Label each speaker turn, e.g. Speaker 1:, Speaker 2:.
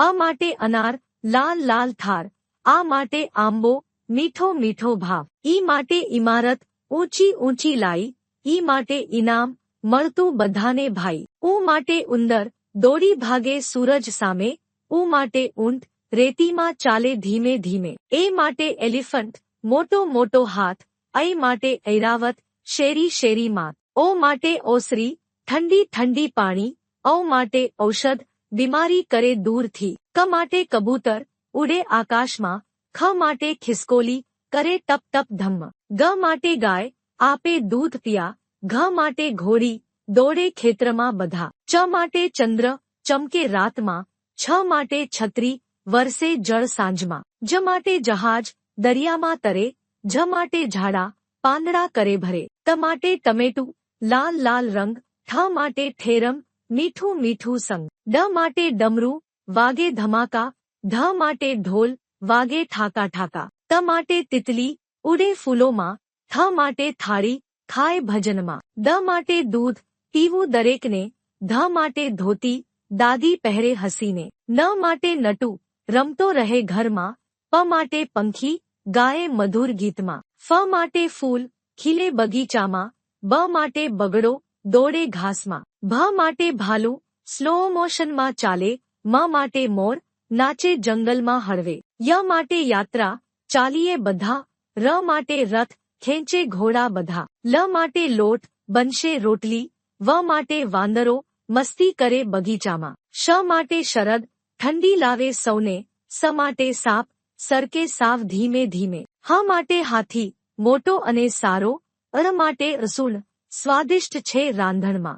Speaker 1: અ માટે અનાર લાલ લાલ થાર આ માટે આંબો મીઠો મીઠો ભાવ ઈ માટે ઇમારત ઊંચી ઊંચી લાઈ ઈ માટે ઇનામ મળતું બધાને ભાઈ ઉ માટે ઉંદર દોડી ભાગે સૂરજ સામે ઉ માટે ઊંટ રેતીમાં ચાલે ધીમે ધીમે એ માટે એલિફન્ટ મોટો મોટો હાથ ऐ માટે ઐરાવત શેરી શેરી માત ઓ માટે ઓસરી ઠંડી ઠંડી પાણી ઔ માટે ઔષધ બીમારી કરે દૂરથી ક માટે કબૂતર ઉડે આકાશમાં ખ માટે ખિસકોલી કરે ટપ ટપ ધમ્મ ગ માટે ગાય આપે દૂધ પિયા ઘ માટે ઘોડી દોડે ખેતરમાં બધા ચ માટે ચંદ્ર ચમકે રાતમાં છ માટે છત્રી વરસે જળ સાંજમાં જ માટે જહાજ દરિયામાં તરે જ માટે ઝાડા પાંદડા કરે ભરે ત માટે ટમેટું લાલ લાલ રંગ ઠ માટે ઠેરમ મીઠું મીઠું સંગ ડ માટે ડમરું વાગે ધમાકા ધ માટે ઢોલ વાગે ઠાકા ઠાકા ત માટે તિતલી ઉડે ફૂલોમાં થ માટે થાળી ખાય ભજનમાં દ માટે દૂધ પીવું દરેકને ધ માટે ધોતી દાદી પહેરે હસીને ન માટે નટુ રમતો રહે ઘરમાં પ માટે પંખી ગાય મધુર ગીતમાં ફ માટે ફૂલ ખીલે બગીચામાં બ માટે બગડો દોડે ઘાસમાં. ભ માટે ભાલુ, સ્લો મોશનમાં ચાલે, મ માટે મોર, નાચે જંગલમાં હળવે. ય માટે યાત્રા, ચાલીએ બધા, ર માટે રથ, ખેંચે ઘોડા બધા. લ માટે લોટ, બનશે રોટલી, વ માટે વાંદરો, મસ્તી કરે બગીચામાં. શ માટે શરદ, ઠંડી લાવે સૌને, સ માટે સાપ, સરકે સાવ ધીમે ધીમે. હ માટે હાથી, મોટો અને સારો, અર માટે રસૂણ સ્વાદિષ્ટ છે રાંધણમાં.